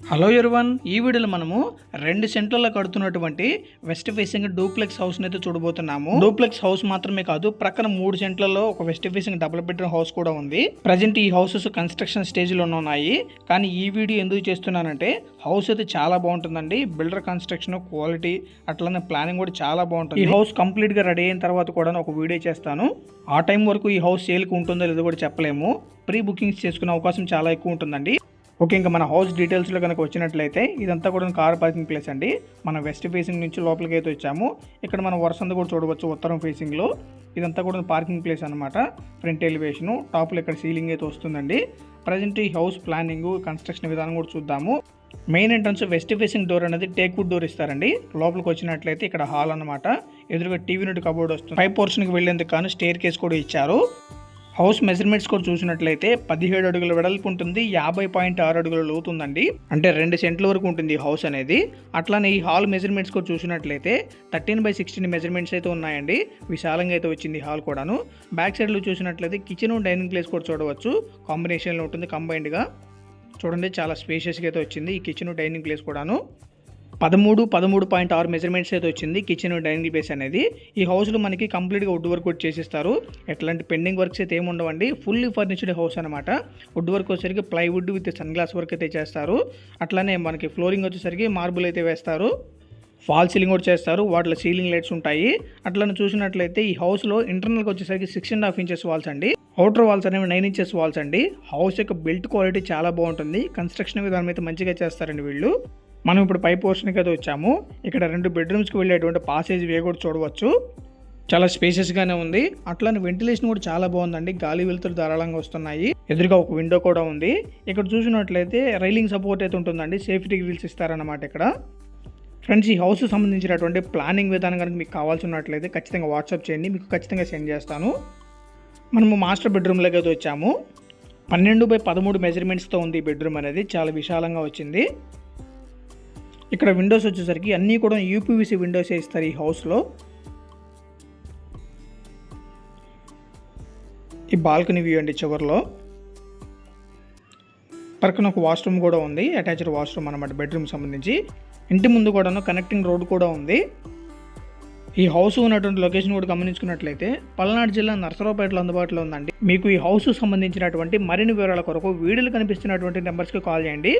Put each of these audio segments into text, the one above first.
Hello ఎరువన్ ఈ వీడియోలో మనము రెండు సెంట్లలో కడుతున్నటువంటి వెస్ట్ ఫేసింగ్ డూప్లెక్స్ హౌస్ అయితే చూడబోతున్నాము. డూప్లెక్స్ హౌస్ మాత్రమే కాదు ప్రక్కన మూడు సెంట్లలో ఒక west facing double bedroom house కూడా ఉంది. ప్రజెంట్ ఈ హౌసెస్ కన్స్ట్రక్షన్ స్టేజ్లో ఉన్నాయి. కానీ ఈ వీడియో ఎందుకు చేస్తున్నానంటే హౌస్ అయితే చాలా బాగుంటుందండి. బిల్డర్ కన్స్ట్రక్షన్ క్వాలిటీ అట్లనే ప్లానింగ్ కూడా చాలా బాగుంటుంది. ఈ హౌస్ కంప్లీట్గా రెడీ అయిన తర్వాత కూడా ఒక వీడియో చేస్తాను. ఆ టైం వరకు ఈ హౌస్ సేల్కి ఉంటుందో లేదో కూడా చెప్పలేము. ప్రీ బుకింగ్స్ చేసుకునే అవకాశం చాలా ఎక్కువ ఉంటుందండి. ఓకే ఇంకా మన హౌస్ డీటెయిల్స్లో కనుక వచ్చినట్లయితే ఇదంతా కూడా కార్ పార్కింగ్ ప్లేస్ అండి. మనం వెస్ట్ ఫేసింగ్ నుంచి లోపలికి అయితే వచ్చాము. ఇక్కడ మనం వరుసంత కూడా చూడవచ్చు ఉత్తరం ఫేసింగ్లో ఇదంతా కూడా పార్కింగ్ ప్లేస్ అనమాట ఫ్రంట్ ఎలివేషను టాప్లో ఇక్కడ సీలింగ్ అయితే వస్తుందండి. ప్రజెంట్ ఈ హౌస్ ప్లానింగ్ కన్స్ట్రక్షన్ విధానం కూడా చూద్దాము. Main entrance west facing door అనేది టేక్ వుడ్ డోర్ ఇస్తారండి. లోపలికి వచ్చినట్లయితే ఇక్కడ హాల్ అనమాట ఎదురుగా టీవీ నుండి కబోర్డ్ వస్తుంది. పై పోర్షన్కి వెళ్ళేందుకు కానీ స్టేర్ కేస్ కూడా ఇచ్చారు. హౌస్ మెజర్మెంట్స్ కూడా చూసినట్లయితే పదిహేడు అడుగుల వెడల్పు ఉంటుంది యాభై పాయింట్ ఆరు అడుగుల లోతుందండి అంటే రెండు సెంట్ల వరకు ఉంటుంది హౌస్ అనేది. అట్లానే ఈ హాల్ మెజర్మెంట్స్ కూడా చూసినట్లయితే థర్టీన్ బై సిక్స్టీన్ మెజర్మెంట్స్ అయితే ఉన్నాయండి. విశాలంగా అయితే వచ్చింది హాల్ కూడాను. బ్యాక్ సైడ్లో చూసినట్లయితే కిచెన్ డైనింగ్ ప్లేస్ కూడా చూడవచ్చు. కాంబినేషన్లో ఉంటుంది కంబైన్డ్గా. చూడండి చాలా స్పేషియస్గా అయితే వచ్చింది ఈ కిచెన్ డైనింగ్ ప్లేస్ కూడాను. పదమూడు పదమూడు పాయింట్ ఆరు మెజర్మెంట్స్ అయితే వచ్చింది కిచెన్ డైనింగ్ బేస్ అనేది. ఈ హౌస్లో మనకి కంప్లీట్గా వుడ్ వర్క్ కూడా చేసిస్తారు. ఎట్లాంటి పెండింగ్ వర్క్స్ అయితే ఏమి ఉండవండి. ఫుల్లీ ఫర్నిచర్డ్ హౌస్ అనమాట వుడ్ వర్క్ వచ్చేసరికి plywood with sun glass work అయితే చేస్తారు. అట్లానే మనకి ఫ్లోరింగ్ వచ్చేసరికి మార్బుల్ అయితే వేస్తారు. ఫాల్ సీలింగ్ కూడా చేస్తారు. వాటిలో సీలింగ్ లైట్స్ ఉంటాయి. అట్లా చూసినట్లయితే ఈ హౌస్లో ఇంటర్నల్కి వచ్చేసరికి six and half inches walls అండి. అవుటర్ వాల్స్ అనేవి నైన్ ఇంచెస్ వాల్స్ అండి. హౌస్ యొక్క బిల్ట్ క్వాలిటీ చాలా బాగుంటుంది. కన్స్ట్రక్షన్ విధానం అయితే మంచిగా చేస్తారండి వీళ్ళు. మనం ఇప్పుడు పై పోర్షన్కి అయితే వచ్చాము. ఇక్కడ రెండు బెడ్రూమ్స్కి వెళ్ళేటువంటి పాసేజ్ వే కూడా చూడవచ్చు. చాలా స్పేషియస్గానే ఉంది. అట్లానే వెంటిలేషన్ కూడా చాలా బాగుందండి. గాలి వెలుతురు ధారాళంగా వస్తున్నాయి. ఎదురుగా ఒక విండో కూడా ఉంది. ఇక్కడ చూసినట్లయితే రైలింగ్ సపోర్ట్ అయితే ఉంటుందండి. సేఫ్టీ గ్రిల్స్ ఇస్తారన్నమాట ఇక్కడ. ఫ్రెండ్స్ ఈ హౌస్ సంబంధించినటువంటి ప్లానింగ్ విధానం కనుక మీకు కావాల్సి ఉన్నట్లయితే ఖచ్చితంగా వాట్సాప్ చేయండి. మీకు ఖచ్చితంగా సెండ్ చేస్తాను. మనము మాస్టర్ బెడ్రూమ్లోకి అయితే వచ్చాము. పన్నెండు బై పదమూడు మెజర్మెంట్స్తో ఉంది ఈ బెడ్రూమ్ అనేది. చాలా విశాలంగా వచ్చింది. ఇక్కడ విండోస్ వచ్చేసరికి అన్నీ కూడా యూపీవీసీ విండోస్ ఇస్తారు ఈ హౌస్లో ఈ బాల్కనీ వ్యూ అండి చివరిలో. పక్కన ఒక వాష్రూమ్ కూడా ఉంది అటాచ్డ్ వాష్రూమ్ అనమాట బెడ్రూమ్ సంబంధించి. ఇంటి ముందు కూడాను కనెక్టింగ్ రోడ్ కూడా ఉంది. ఈ హౌస్ ఉన్నటువంటి లొకేషన్ కూడా గమనించుకున్నట్లయితే పల్నాడు జిల్లా నర్సరావుపేటలో అందుబాటులో ఉందండి. మీకు ఈ హౌస్ సంబంధించినటువంటి మరిన్ని వివరాల కొరకు వీడియోలు కనిపిస్తున్నటువంటి నెంబర్స్కి కాల్ చేయండి.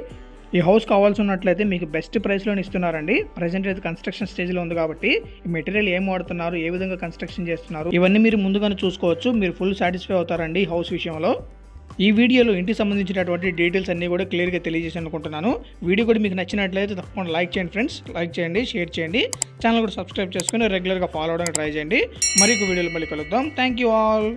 ఈ హౌస్ కావాల్సి ఉన్నట్లయితే మీకు బెస్ట్ ప్రైస్లో ఇస్తున్నారండి. ప్రజెంట్ అయితే కన్స్ట్రక్షన్ స్టేజ్లో ఉంది కాబట్టి ఈ మెటీరియల్ ఏం వాడుతున్నారు ఏ విధంగా కన్స్ట్రక్షన్ చేస్తున్నారు ఇవన్నీ మీరు ముందుగానే చూసుకోవచ్చు. మీరు ఫుల్ సాటిస్ఫై అవుతారండి ఈ హౌస్ విషయంలో. ఈ వీడియోలో ఇంటికి సంబంధించినటువంటి డీటెయిల్స్ అన్నీ కూడా క్లియర్గా తెలియజేసి అనుకుంటున్నాను. వీడియో కూడా మీకు నచ్చినట్లయితే తప్పకుండా లైక్ చేయండి ఫ్రెండ్స్ లైక్ చేయండి షేర్ చేయండి. ఛానల్ కూడా సబ్స్క్రైబ్ చేసుకుని రెగ్యులర్గా ఫాలో అవడానికి ట్రై చేయండి. మరొక వీడియోలు మళ్ళీ కలుద్దాం. Thank you all